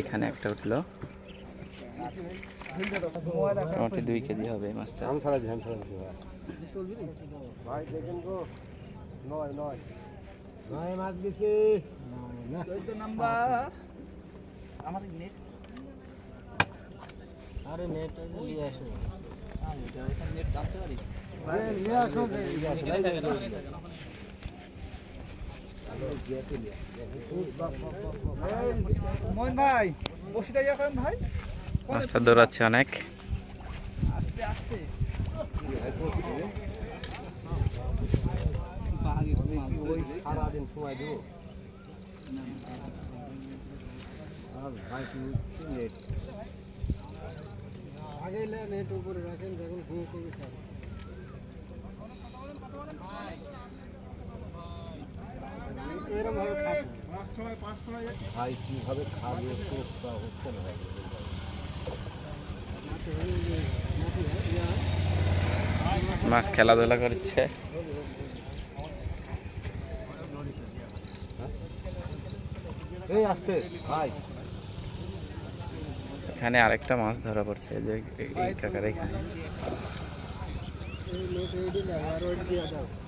এখানে একটা উঠল। মোটামুটি দুই কেজি হবে মাছটা। ধান ফেলা ধান ফেলা ভাই দেখেন গো নয় নয় নয় মাছ দিছি আরে নেট নিয়ে আসো নিয়ে আসো মোহন ভাই বসিটা করেন ভাই। মাছটা দৌড়াচ্ছে অনেক। আস্তে আস্তে। ওই সারাদিন সময় দেবো ভাই তুমি নেট আগে নেট উপরে রাখেন যখন ঘুম মাছ খেলাধুলা করছে। এখানে আরেকটা মাছ ধরা পড়ছে যে এই কাকার এখানে।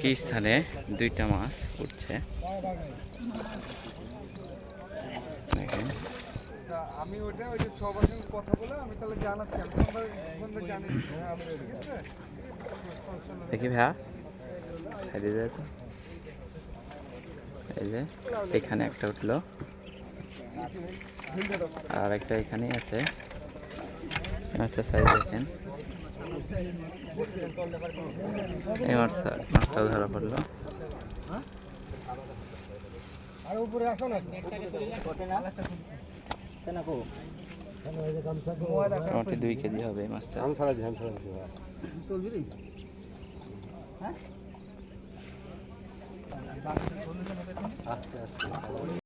কি স্থানে দুইটা মাছ উঠছে? দেখেন। আমি ওটা ওই যে সবার সঙ্গে কথা বলে আমি তাহলে জানাচ্ছি আমি ফোন ফোন জানি ঠিক আছে? দেখি ভাইয়া। সাইডে এই যে এখানে একটা উঠল। আর একটা এখানেই আছে। মাছটা সাইজ দেখেন। এই মাছটা মাছটা ধরা পড়ল। আর উপরে আসো না। মোটামুটি দুই কেজি হবে মাছটা। চলবি আস্তে আস্তে।